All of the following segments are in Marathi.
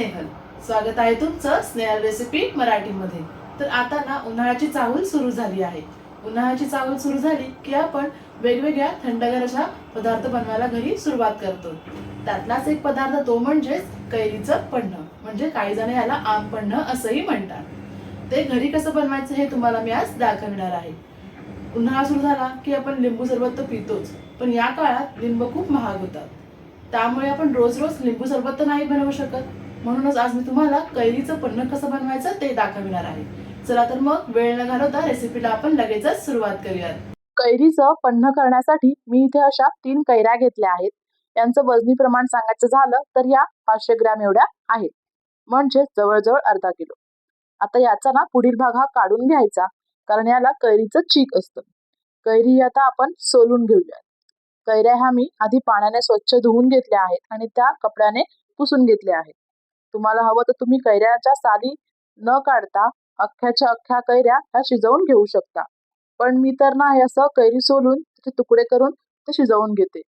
स्नेहल. स्वागत आहे तुमचं स्नेहल रेसिपी मराठीमध्ये. तर आता ना उन्हाळ्याची चाहूल सुरू झाली आहे. उन्हाळ्याची चाहूल सुरू झाली की आपण वेगवेगळ्या थंडगार अशा पदार्थ बनवायला घरी सुरुवात करतो. त्यातलाच एक पदार्थ तो म्हणजेच कैरीचं पन्ह. म्हणजे काही जण याला आम पन्ह असंही म्हणतात. ते घरी कसं बनवायचं हे तुम्हाला मी आज दाखवणार आहे. उन्हाळा सुरू झाला की आपण लिंबू सरबत तर पितोच पण या काळात लिंब खूप महाग होतात. त्यामुळे आपण रोज रोज लिंबू सरबत तर नाही बनवू शकत. म्हणूनच आज मी तुम्हाला कैरीचं पन्ह कसं बनवायचं ते दाखविणार आहे. चला तर मग वेळ न घालवता रेसिपीला आपण लगेचच सुरुवात करूयात. कैरीचं पन्ह करण्यासाठी मी इथे अशा तीन कैऱ्या घेतल्या आहेत. यांचं वजनी प्रमाण सांगायचं झालं तर या पाचशे ग्रॅम एवढ्या आहेत. म्हणजे जवळजवळ अर्धा किलो. आता याचा ना पुढील भाग हा काढून घ्यायचा कारण याला कैरीचं चीक असतं. कैरी आता आपण सोलून घेऊया कैऱ्या ह्या मी आधी पाण्याने स्वच्छ धुवून घेतल्या आहेत आणि त्या कपड्याने पुसून घेतल्या आहेत. तुम्हाला हवं तर तुम्ही कैऱ्याच्या साली न काढता अख्ख्याच्या अख्ख्या कैऱ्या ह्या शिजवून घेऊ शकता. पण मी तर ना हे असं कैरी सोलून त्याचे तुकडे करून ते शिजवून घेते.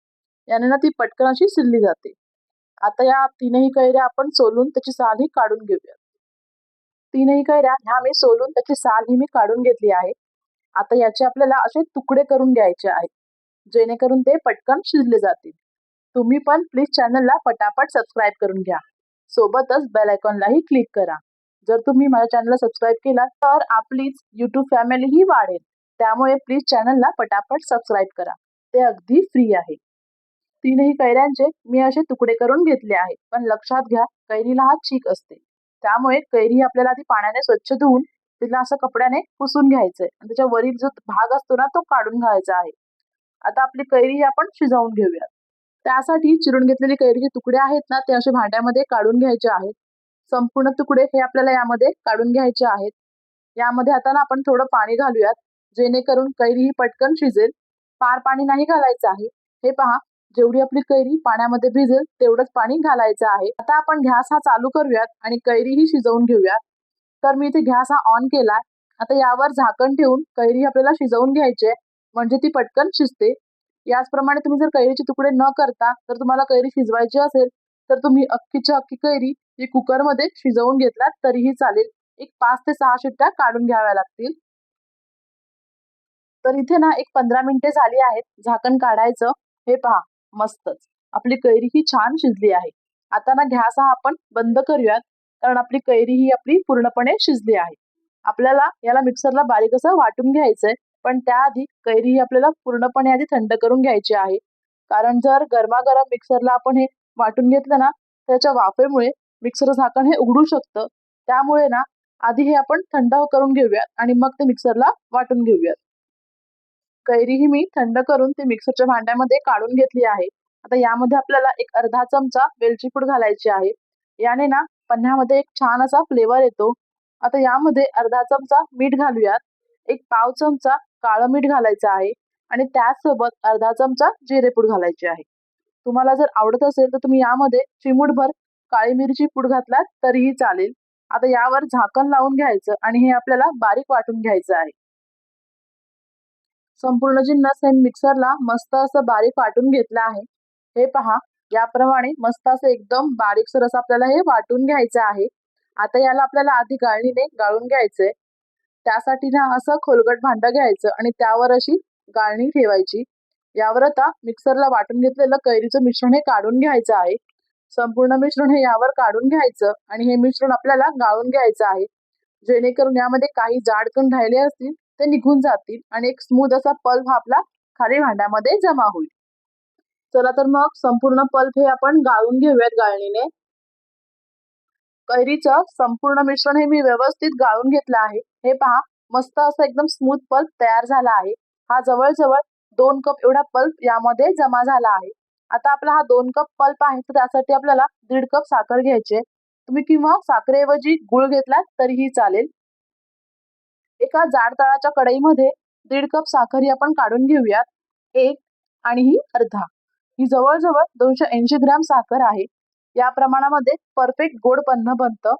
याने ना ती पटकन अशी शिजली जाते. आता या तीनही कैऱ्या आपण सोलून त्याची साल ही काढून घेऊया तीनही कैऱ्या ह्या मी सोलून त्याची साल ही मी काढून घेतली आहे. आता याचे आपल्याला असे तुकडे करून घ्यायचे आहेत जेणेकरून ते पटकन शिजले जातील. तुम्ही पण प्लीज चॅनलला पटापट सबस्क्राईब करून घ्या. सोबतच बेल आयकॉनलाही क्लिक करा. जर तुम्ही माझ्या चॅनलला सबस्क्राईब केला तर आपलीच युट्यूब फॅमिली ही वाढेल. त्यामुळे प्लीज चॅनलला पटापट सबस्क्राईब करा. ते अगदी फ्री आहे. तीनही कैऱ्यांचे मी असे तुकडे करून घेतले आहेत. पण लक्षात घ्या कैरीला हा चीक असते. त्यामुळे कैरी आपल्याला आधी पाण्याने स्वच्छ धुवून तिला असं कपड्याने पुसून घ्यायचंय. आणि त्याच्या वरील जो भाग असतो ना तो काढून घ्यायचा आहे. आता आपली कैरी ही आपण शिजवून घेऊयात. त्यासाठी चिरून घेतलेले कैरीचे तुकडे आहेत ना ते असे भांड्यामध्ये काढून घ्यायचे आहेत. संपूर्ण तुकडे हे आपल्याला यामध्ये काढून घ्यायचे आहेत. यामध्ये आता ना आपण थोडं पाणी घालूयात जेणेकरून कैरी ही पटकन शिजेल. फार पाणी नाही घालायचं आहे. हे पहा जेवढी आपली कैरी पाण्यामध्ये भिजेल तेवढंच पाणी घालायचं आहे. आता आपण गॅस हा चालू करूयात आणि कैरी ही शिजवून घेऊयात. तर मी इथे गॅस हा ऑन केलाय. आता यावर झाकण ठेवून कैरी आपल्याला शिजवून घ्यायची म्हणजे ती पटकन शिजते. याचप्रमाणे तुम्ही जर कैरीचे तुकडे न करता जर तुम्हाला कैरी शिजवायची असेल तर तुम्ही अख्खीच्या अख्खी कैरी ही कुकरमध्ये शिजवून घेतलात तरीही चालेल. एक पाच ते सहा शिट्ट्या काढून घ्याव्या लागतील. तर इथे ना एक पंधरा मिनिटे झाली आहेत. झाकण काढायचं. हे पहा मस्तच. आपली कैरी ही छान शिजली आहे. आता ना घ्यास हा आपण बंद करूयात कारण आपली कैरी ही आपली पूर्णपणे शिजली आहे. आपल्याला याला मिक्सरला बारीक असं वाटून घ्यायचंय. पण त्याआधी कैरी ही आपल्याला पूर्णपणे आधी थंड करून घ्यायची आहे. कारण जर गरमागरम मिक्सरला आपण हे वाटून घेतलं ना त्याच्या वाफेमुळे मिक्सर झाकण हे उघडू शकतं. त्यामुळे ना आधी हे आपण थंड करून घेऊयात आणि मग ते मिक्सरला वाटून घेऊयात. कैरी ही मी थंड करून ते मिक्सरच्या भांड्यामध्ये काढून घेतली आहे. आता यामध्ये आपल्याला एक अर्धा चमचा वेलची पूड घालायची आहे. याने ना पन्ह्यामध्ये एक छान असा फ्लेवर येतो. आता यामध्ये अर्धा चमचा मीठ घालूयात. एक पाव चमचा काळं मीठ घालायचं आहे आणि त्याचसोबत अर्धा चमचा जिरेपूड घालायची आहे. तुम्हाला जर आवडत असेल तर तुम्ही यामध्ये चिमूटभर काळी मिरची पूड घातलात तरीही चालेल. आता यावर झाकण लावून घ्यायचं आणि हे आपल्याला बारीक वाटून घ्यायचं आहे. संपूर्ण जिन्नस हे मिक्सरला मस्त असं बारीक वाटून घेतलं आहे. हे पहा याप्रमाणे मस्त असं एकदम बारीक सरस आपल्याला हे वाटून घ्यायचं आहे. आता याला आपल्याला आधी गाळणीने गाळून घ्यायचंय. त्यासाठी ना असं खोलगट भांड घ्यायचं आणि त्यावर अशी गाळणी ठेवायची. यावर आता मिक्सरला वाटून घेतलेलं कैरीचं मिश्रण हे काढून घ्यायचं आहे. संपूर्ण मिश्रण हे यावर काढून घ्यायचं आणि हे मिश्रण आपल्याला गाळून घ्यायचं आहे. जेणेकरून यामध्ये काही जाडकण राहिले असतील ते निघून जातील आणि एक स्मूथ असा पल्प हा आपला खाली भांड्यामध्ये जमा होईल. चला तर मग संपूर्ण पल्प हे आपण गाळून घेऊयात गाळणीने. कैरीचं संपूर्ण मिश्रण हे मी व्यवस्थित गाळून घेतलं आहे. हे पहा मस्त असं एकदम स्मूथ पल्प तयार झाला आहे. हा जवळजवळ दोन कप एवढा पल्प यामध्ये जमा झाला आहे. आता आपला हा दोन कप पल्प आहे तर त्यासाठी आपल्याला दीड कप साखर घ्यायची तुम्ही किंवा साखरेऐवजी गुळ घेतलात तरीही चालेल. एका जाड तळाच्या कढईमध्ये दीड कप साखर ही आपण काढून घेऊयात. एक आणि ही अर्धा. ही जवळजवळ दोनशे ऐंशी ग्रॅम साखर आहे. या प्रमाणामध्ये परफेक्ट गोड पन्ह बनतं.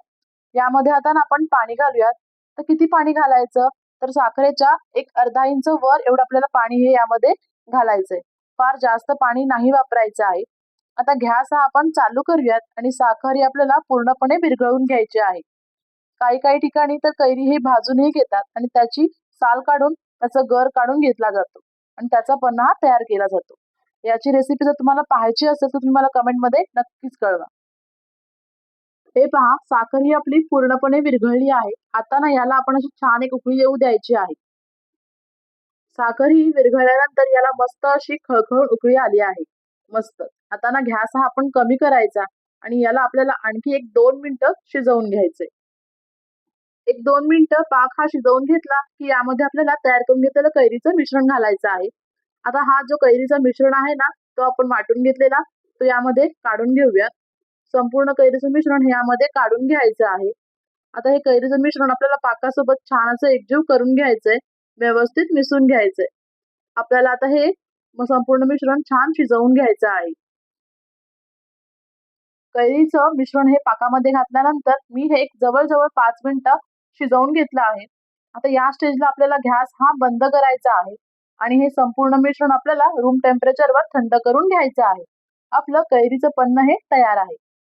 यामध्ये आता आपण पाणी घालूयात. तर किती पाणी घालायचं? तर साखरेच्या एक अर्धा इंच वर एवढं आपल्याला पाणी हे यामध्ये घालायचंय. फार जास्त पाणी नाही वापरायचं आहे. आता गॅस हा आपण चालू करूयात आणि साखर ही आपल्याला पूर्णपणे विरघळून घ्यायची आहे. काही काही ठिकाणी तर कैरी हे भाजूनही घेतात आणि त्याची साल काढून त्याचा गर काढून घेतला जातो. आणि त्याचा पन्हा हा तयार केला जातो. याची रेसिपी जर तुम्हाला पाहायची असेल तर तुम्ही मला कमेंटमध्ये नक्कीच कळवा. हे पहा साखर ही आपली पूर्णपणे विरघळली आहे. आता ना याला आपण अशी छान एक उकळी येऊ द्यायची आहे. साखर ही विरघळल्यानंतर याला मस्त अशी खळखळून उकळी आली आहे. मस्त. आता ना गॅस हा आपण कमी करायचा आणि याला आपल्याला आणखी एक दोन मिनिटं शिजवून घ्यायचे एक दोन मिनिटं पाक हा शिजवून घेतला की यामध्ये आपल्याला तयार करून घेतलेलं कैरीचं मिश्रण घालायचं आहे. आता हा जो कैरीचा मिश्रण आहे ना तो आपण वाटून घेतलेला तो यामध्ये काढून घेऊयात संपूर्ण कैरीचं मिश्रण हे यामध्ये काढून घ्यायचं आहे. आता हे कैरीचं मिश्रण आपल्याला पाकासोबत छान असं एकजीव करून घ्यायचंय व्यवस्थित मिसळून घ्यायचंय. आपल्याला आता हे संपूर्ण मिश्रण छान शिजवून घ्यायचं आहे. कैरीचं मिश्रण हे पाकामध्ये घातल्यानंतर मी हे एक जवळजवळ पाच मिनिटं शिजवून घेतलं आहे. आता या स्टेजला आपल्याला गॅस हा बंद करायचा आहे. आणि हे संपूर्ण मिश्रण आपल्याला रूम टेम्परेचरवर थंड करून घ्यायचं आहे. आपलं कैरीचं पन्न हे तयार आहे.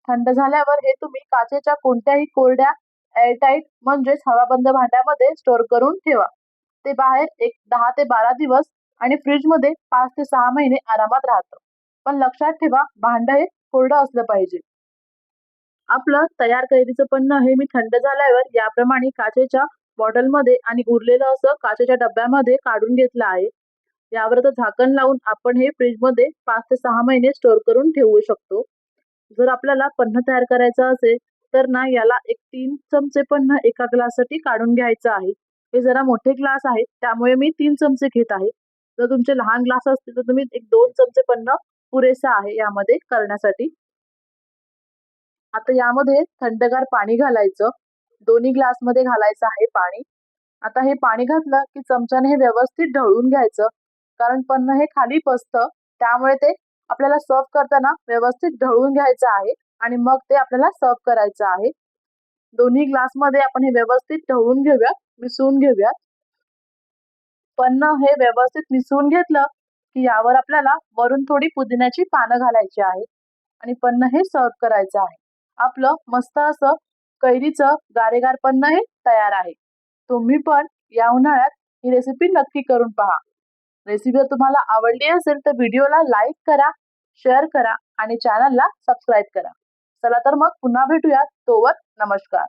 थंड झाल्यावर हे तुम्ही काचेच्या कोणत्याही कोरड्या एअरटाईट म्हणजेच हवाबंद भांड्यामध्ये स्टोअर करून ठेवा. ते बाहेर एक दहा ते बारा दिवस आणि फ्रीजमध्ये पाच ते सहा महिने आरामात राहतं. पण लक्षात ठेवा भांड हे कोरडं असलं पाहिजे. आपलं तयार कैरीचं पन्न हे मी थंड झाल्यावर याप्रमाणे काचेच्या बॉटलमध्ये आणि उरलेलं असं काचेच्या डब्यामध्ये काढून घेतलं आहे. यावर तर झाकण लावून आपण हे फ्रीजमध्ये पाच ते सहा महिने स्टोअर करून ठेवू शकतो. जर आपल्याला पन्न तयार करायचं असेल तर ना याला एक तीन चमचे पन्न एका ग्लाससाठी काढून घ्यायचं आहे. हे जरा मोठे ग्लास आहेत त्यामुळे मी तीन चमचे घेत आहे. जर तुमचे लहान ग्लास असतील तर तुम्ही एक दोन चमचे पन्न पुरेसा आहे यामध्ये करण्यासाठी. आता यामध्ये थंडगार पाणी घालायचं. दोन्ही ग्लासमध्ये घालायचं आहे पाणी. आता हे पाणी घातलं की चमच्याने हे व्यवस्थित ढवळून घ्यायचं. कारण पन्न हे खाली पसतं त्यामुळे ते आपल्याला सर्व करताना व्यवस्थित ढवळून घ्यायचं आहे आणि मग ते आपल्याला सर्व करायचं आहे. दोन्ही ग्लासमध्ये आपण हे व्यवस्थित ढवळून घेऊया मिसळून घेऊयात. पन्न हे व्यवस्थित मिसळून घेतलं की यावर आपल्याला वरून थोडी पुदिन्याची पानं घालायची आहे आणि पन्न हे सर्व करायचं आहे. आपलं मस्त असं कैरीचं गारेगार पन्न हे तयार आहे. तुम्ही पण या उन्हाळ्यात ही रेसिपी नक्की करून पहा. रेसिपी जर तुम्हाला आवडली असेल तर व्हिडिओला लाईक करा शेअर करा आणि चॅनलला सबस्क्राईब करा. चला तर मग पुन्हा भेटूयात. तोवर नमस्कार.